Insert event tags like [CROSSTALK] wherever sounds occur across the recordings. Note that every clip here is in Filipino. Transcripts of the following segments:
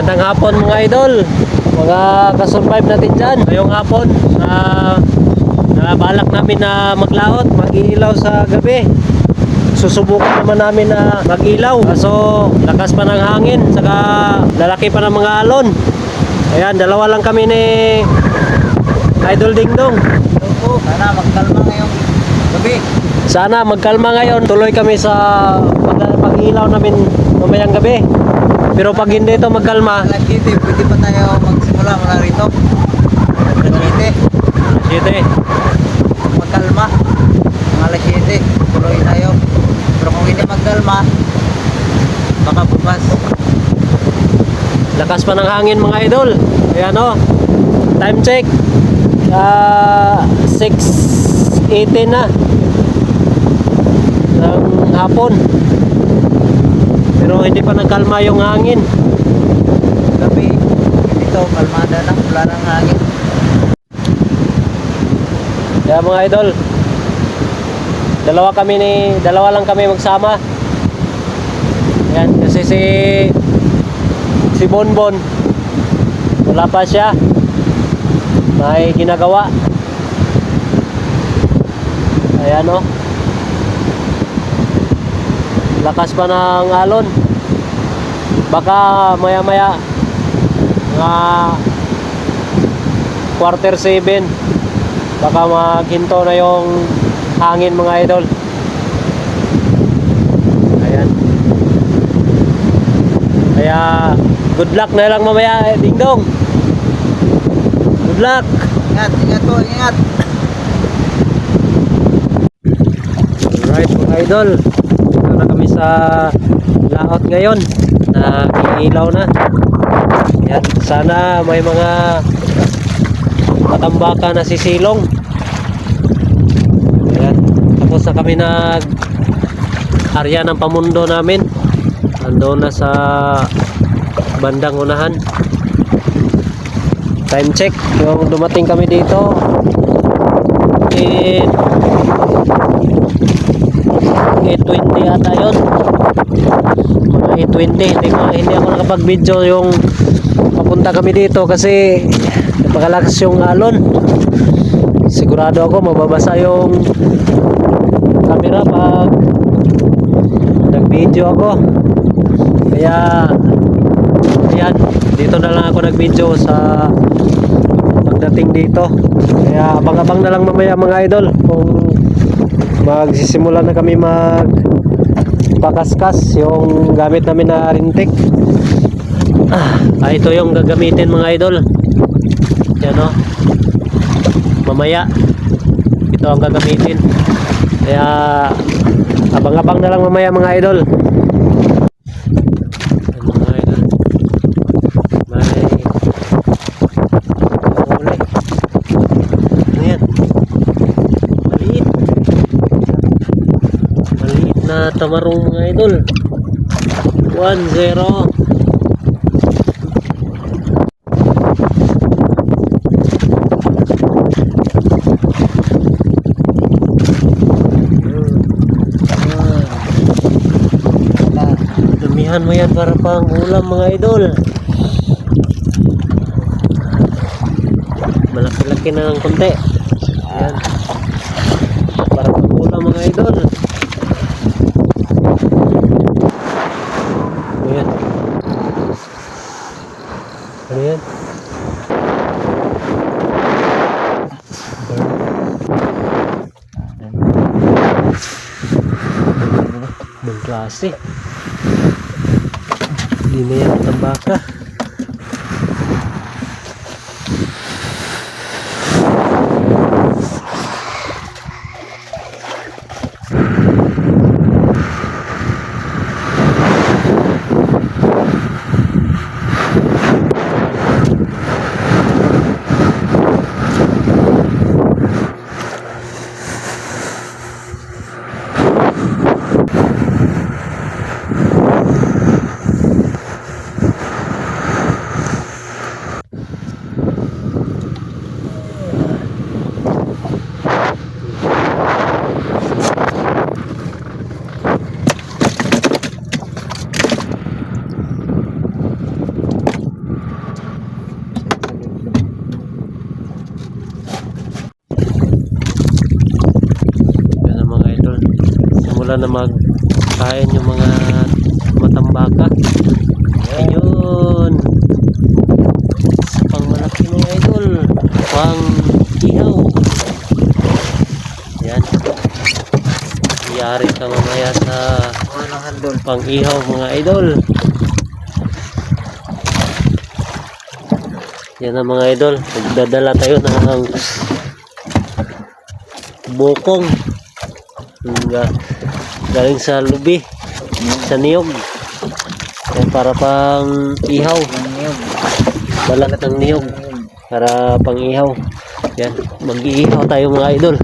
Magandang hapon mga idol. Mga kasurvive natin dyan. Ngayong hapon, na, na balak namin na maglaot, mag-iilaw sa gabi. Susubukan naman namin na mag-ilaw. Kaso lakas pa ng hangin, saka lalaki pa ng mga alon. Ayan, dalawa lang kami ni Idol Dingdong. Opo, sana magkalma ngayong gabi. Sana magkalma ngayon. Tuloy kami sa pag- pag-ilaw namin mamayang gabi. Pero pag hindi ito magkalma, 7, pwede pa tayo magsimula mula rito. Alas 7, Siyete. magkalma. Mga 7, tuloy tayo. Pero kung hindi magkalma, baka bukas. Lakas pa ng hangin mga idol. Ayan o. Time check. Ah, 6.18 na. Ng hapon. Pero hindi pa nagkalma yung hangin. Gabi, dito, kalmada na, wala nang hangin. Kaya mga idol. Dalawa kami ni, dalawa lang kami magsama. Yan kasi si si Bonbon wala pa siya. May ginagawa. Ayan o. Lakas pa ng alon. Baka maya maya mga quarter 7 baka maghinto na yung hangin mga idol. Ayan. Kaya good luck na lang mamaya eh, ding dong. Good luck. Ingat, ingat po, ingat. alright mga idol sa laot ngayon na ilaw na yan sana may mga matambaka na sisilong Ayan. Tapos na kami nag area ng pamundo namin. Ando na sa bandang unahan. Time check. Yung dumating kami dito. Eh, 8.20 ata yun. Mga 8.20. Hindi, ko- hindi ako nakapag-video yung papunta kami dito kasi napakalakas yung alon sigurado ako mababasa yung camera pag nag-video ako kaya ayan dito na lang ako nag-video sa pagdating dito kaya abang-abang na lang mamaya mga idol kung magsisimula na kami mag pakaskas yung gamit namin na rintik. Ah, ah, ito yung gagamitin mga idol. Yan o mamaya ito ang gagamitin. Kaya abang-abang na lang mamaya mga idol Ayan, mga idol may huli ano yan maliit maliit na tamarong mga idol 1-0 Wala. Dumihan mo yan para pang ulam mga idol. Malaki-laki na ng konti. Ayan. Para pang ulam mga idol. Ano yan? Ano yan? Ibang klase. Hindi na yan tambaka. Magkain yung mga matambaka. Ayun. Pang malaki mga idol. Pang ihaw. Yan. Yari ka mamaya sa pang ihaw mga idol. Yan ang mga idol. Magdadala tayo ng bukong. Nga- Galing sa lubi. Sa niyog. Yan para pang ihaw. Balat ng niyog. Para pang ihaw. Yan. Mag-iihaw tayo mga idol.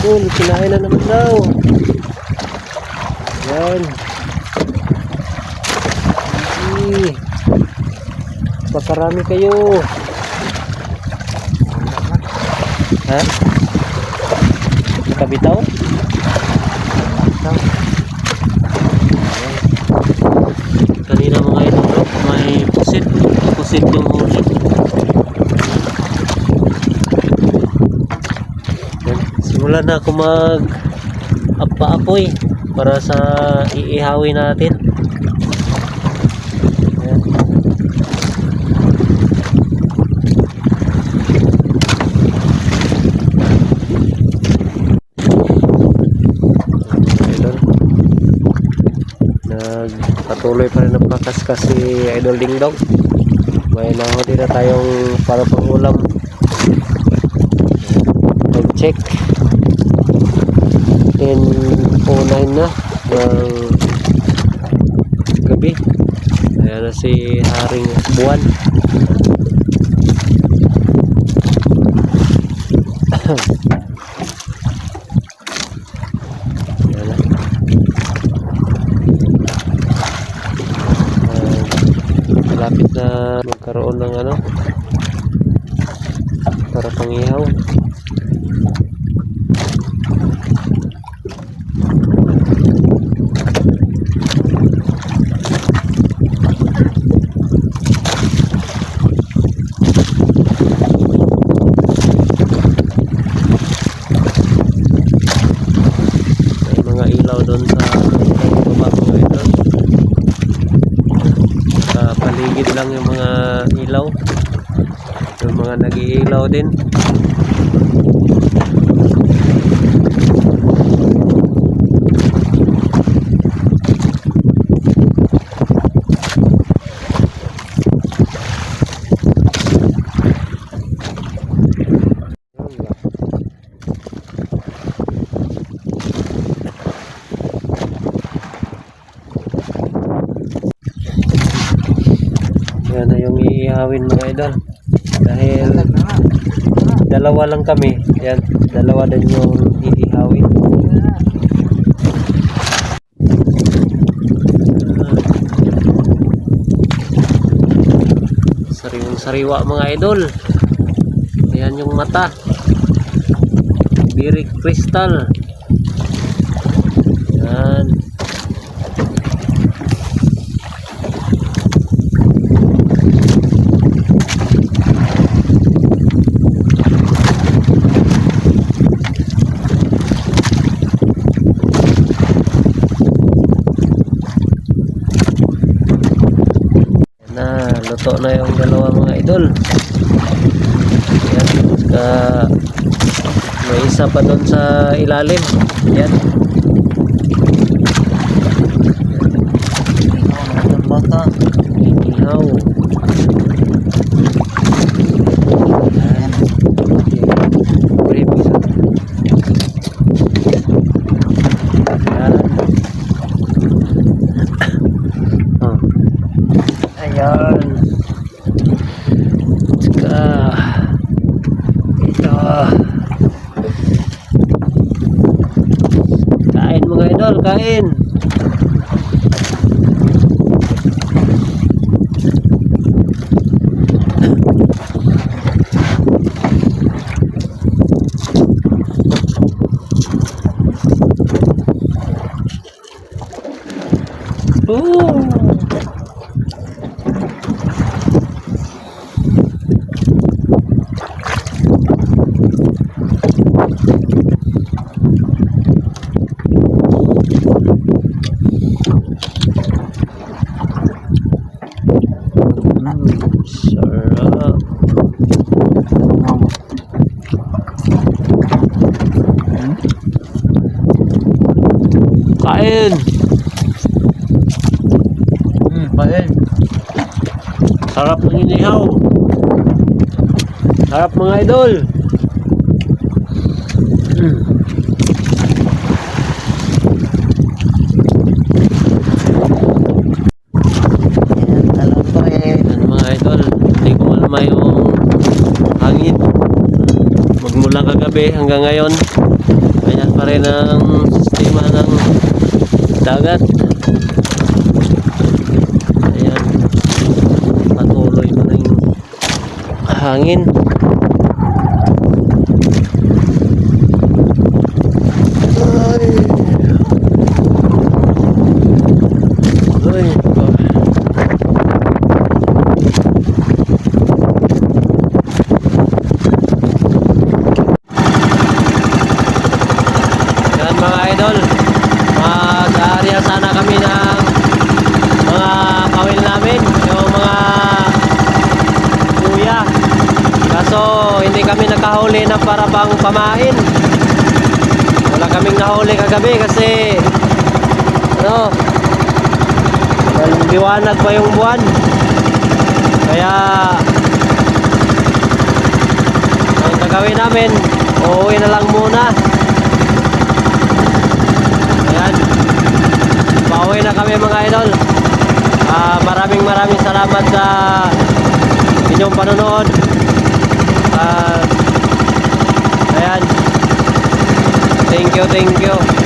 Idol, kinain na naman daw. Yan. Pakarami kayo. Ha? Kabitaw? Kanina mga bro, may pusit. Pusit yung huli. Yan. Simulan na ako mag apa-apoy para sa iihawin natin. Yan. Idol. Nagpatuloy pa rin ang pakaskas si Idol Ding Dong. May nahuli na tayong para pang ulam. Nag-check. 10.09 na ng gabi. Ayan na si Haring Buwan. Ayan [CLEARS THROAT] na. Ah, malapit na magkaroon ng ano para pangihaw may mga ilaw doon sa baba mga idol sa paligid lang yung mga ilaw yung mga nag-iilaw din yan na yung iihawin mga idol dahil dalawa lang kami. Yan dalawa din yung iihawin. Sariwang sariwa mga idol. Yan yung mata. Birik crystal. Yan na luto na yung dalawa mga idol. Yan ka may isa pa doon sa ilalim. Yan bata. ihaw kain inihaw. Sarap mga idol. Mm. Magmula kagabi hanggang ngayon, ganyan pa rin ang sistema ng dagat. Ayan, patuloy pa rin hangin. Ay. Ay. Yan mga idol, mag-aarya sana kami ng mga kawil namin, yung mga kuya. Kaso hindi kami nakahuli ng para bang pamain. Wala kaming nahuli kagabi kasi ano, liwanag pa yung buwan. Kaya ang gagawin namin, uuwi na lang muna. Ayan. Pauwi na kami mga idol. Ah, maraming maraming salamat sa inyong panonood. Ah, ayan. Thank you, thank you.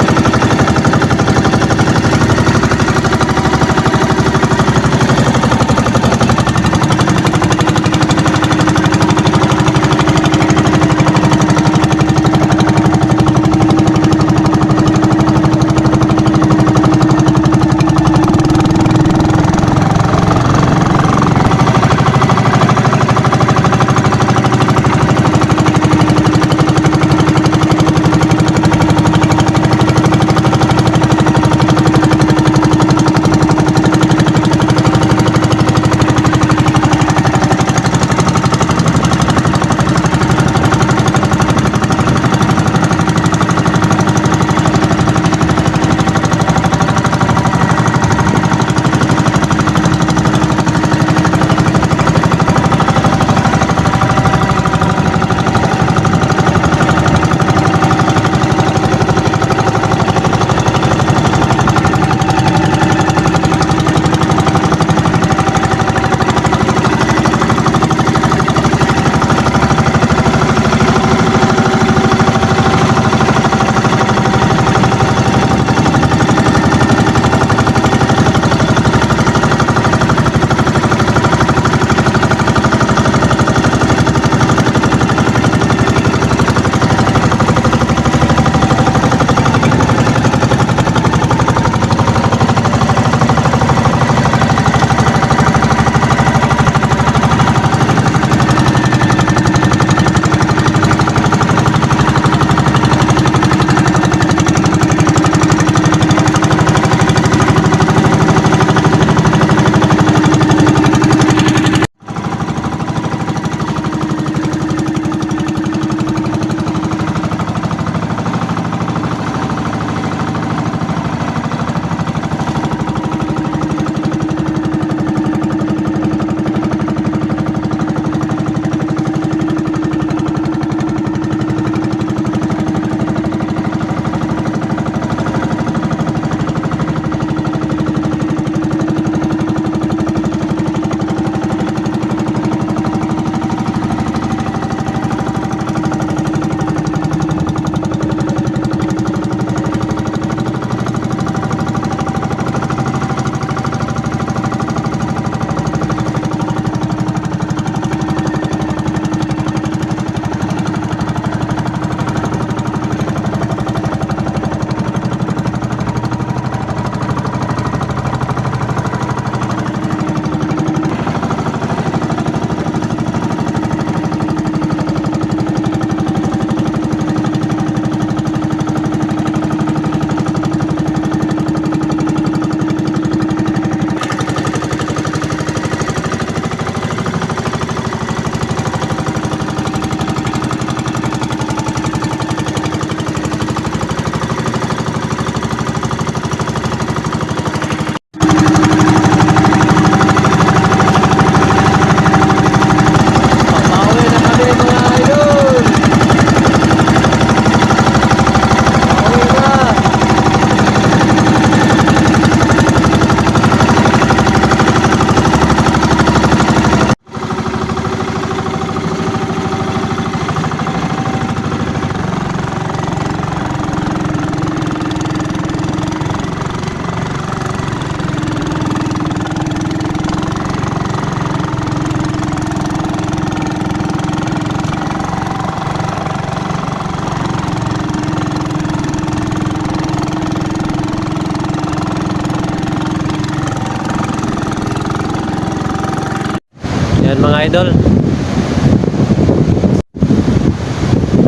Idol.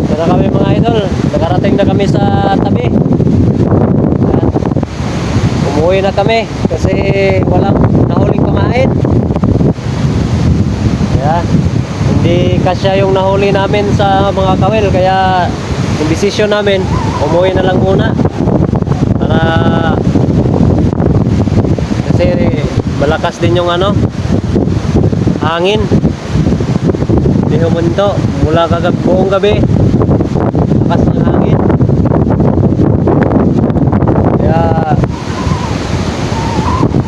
Ito na kami mga idol. Nakarating na kami sa tabi. Umuwi na kami kasi walang nahuling kumain. Kaya hindi kasya yung nahuli namin sa mga kawil kaya yung desisyon namin umuwi na lang muna para kasi malakas din yung ano hangin hindi humunto mula kagab buong gabi. Lakas ng hangin. Kaya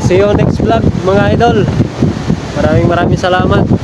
see you next vlog mga idol. Maraming maraming salamat